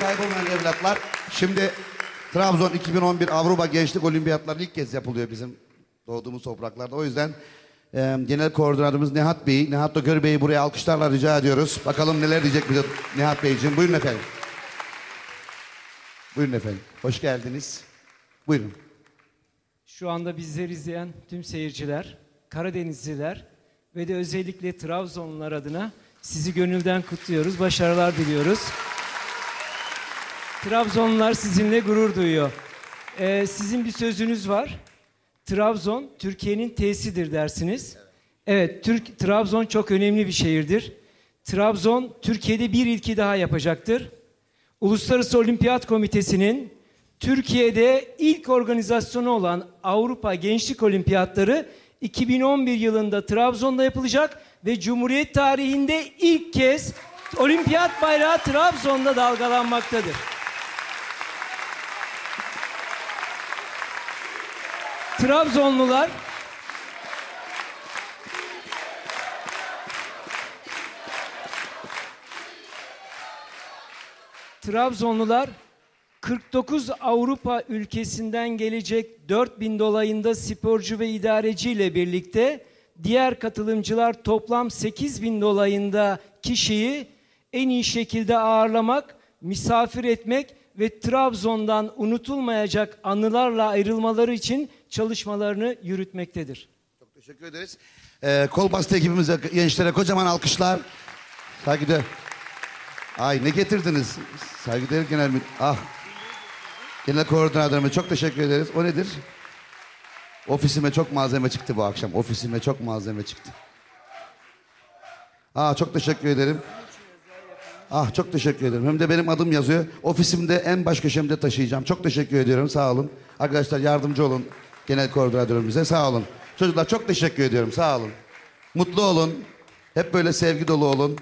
kaybolmayan evlatlar. Şimdi Trabzon 2011 Avrupa Gençlik Olimpiyatları ilk kez yapılıyor bizim doğduğumuz topraklarda. O yüzden e, genel koordinatörümüz Nihat Bey, Nihat Dökör Bey'i buraya alkışlarla rica ediyoruz. Bakalım neler diyecek bize Nihat Beyciğim. Buyurun efendim. Buyurun efendim. Hoş geldiniz. Buyurun. Şu anda bizleri izleyen tüm seyirciler, Karadenizliler ve de özellikle Trabzonlular adına sizi gönülden kutluyoruz. Başarılar diliyoruz. Trabzonlular sizinle gurur duyuyor. Ee, sizin bir sözünüz var. Trabzon Türkiye'nin tesidir dersiniz. Evet, Türk Trabzon çok önemli bir şehirdir. Trabzon Türkiye'de bir ilki daha yapacaktır. Uluslararası Olimpiyat Komitesi'nin Türkiye'de ilk organizasyonu olan Avrupa Gençlik Olimpiyatları 2011 yılında Trabzon'da yapılacak ve Cumhuriyet tarihinde ilk kez olimpiyat bayrağı Trabzon'da dalgalanmaktadır. Trabzonlular. Trabzonlular 49 Avrupa ülkesinden gelecek 4000 dolayında sporcu ve idareci ile birlikte diğer katılımcılar toplam 8000 dolayında kişiyi en iyi şekilde ağırlamak, misafir etmek ve Trabzon'dan unutulmayacak anılarla ayrılmaları için çalışmalarını yürütmektedir. Çok teşekkür ederiz. Ee, kol ekibimize, gençlere kocaman alkışlar. Saygıdeğer. Ay ne getirdiniz? Saygıdeğer Genel Müdür. Ah. Genel Koordinatörüme çok teşekkür ederiz. O nedir? Ofisime çok malzeme çıktı bu akşam. Ofisime çok malzeme çıktı. Aa çok teşekkür ederim. Ah çok teşekkür ederim. Hem de benim adım yazıyor. Ofisimde en baş köşemde taşıyacağım. Çok teşekkür ediyorum. Sağ olun. Arkadaşlar yardımcı olun genel koordinatörümüze. Sağ olun. Çocuklar çok teşekkür ediyorum. Sağ olun. Mutlu olun. Hep böyle sevgi dolu olun.